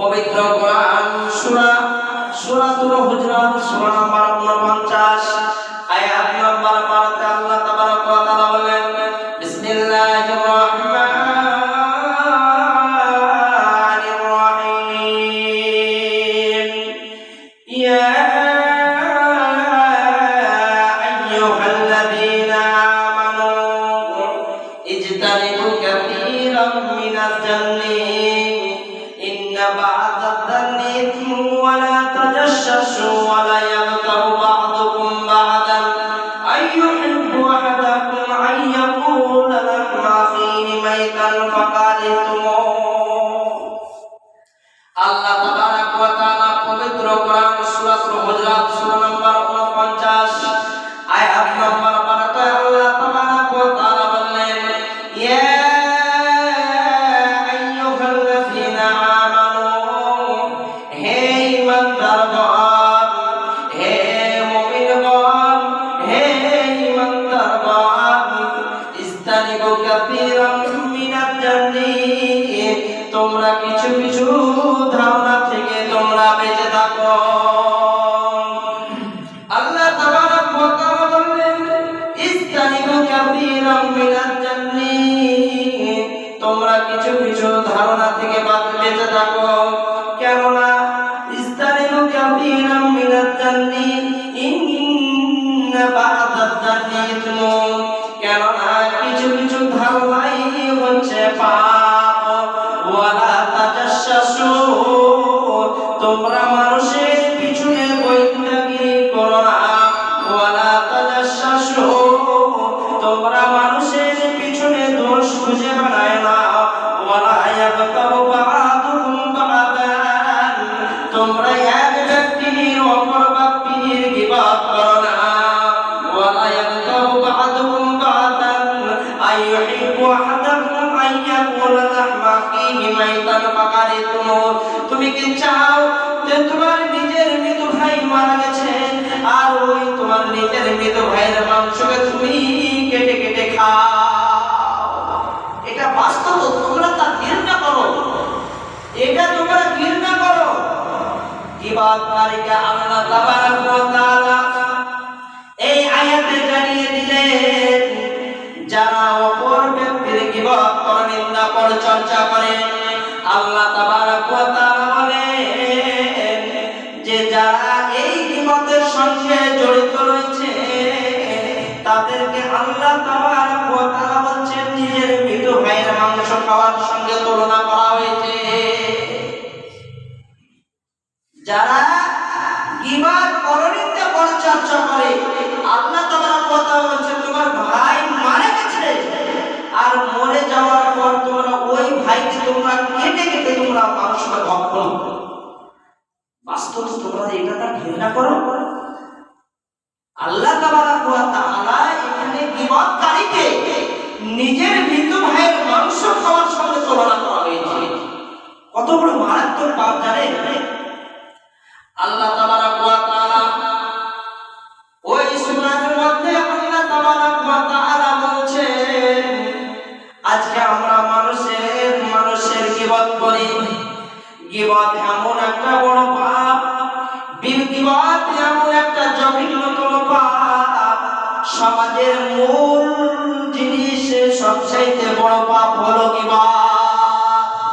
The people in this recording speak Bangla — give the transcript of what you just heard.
পবিত্র কোরআন সূরা সূরাতুল হুজরাত সূরা নাম্বার 49 আয়াত নাম্বার 12 তে আল্লাহ তাবারক ওয়া তাআলা বলেন বিসমিল্লাহির রহমানির রহিম ইয়া আইয়ুহাল্লাযীনা আমানু اجتنبوا كثيرا من الظن আল্লাহ পবিত্র কোরআন সুরাত হুজরাত তোমরা কিছু কিছু ধারণা থেকে তোমরা বেঁচে থাকো। কিছু কিছু কেননা কেননা কিছু কিছু ধারণাই হচ্ছে পাপ। আখিহি মাইতান ফাকারিতুমু তুমি কি চাও যে তোমার নিজের মৃত ভাই মারা গেছে? আর ওই তোমার নিজের মৃত ভাইয়ের মাংসকে তুমি কেটে কেটে খাও। এটা বাস্তব, তোমরা তা ঘৃণা করো। এটা তোমরা ঘৃণা করো। ইবাদকারীকে আল্লাহ তাবারক ওয়া তাআলা আল্লাহ বলেন যে যারা এই গিবতের সঙ্গে জড়িত রয়েছে, তাদেরকে আল্লাহ বলছেন নিজের মৃত ভাইয়ের মাংস খাওয়ার সঙ্গে তুলনা করা হয়েছে। যারা গিবাদ পরনিন্দা পরিচর্যা করে, আল্লাহ তোমার কথা বলছে তোমার ভাই মারা গেছে। আর মরে যাওয়ার পর তোমরা ওই ভাইকে তোমরা কেটে তোমরা বাস্তব তোমরা ঘৃণা করো? আল্লাহ এখানে বিবাদকারীকে নিজের মৃত ভাইয়ের মাংস খাওয়ার সঙ্গে তুলনা করা হয়েছে। কত বড় মারাত্মক পাপ জানে আল্লাহ মানুষের করে করি এমন একটা বড় পাপ গিবত এমন একটা জঘন্যতম পাপ। সমাজের মূল জিনিস সবচাইতে বড় পাপ হলো গিবত।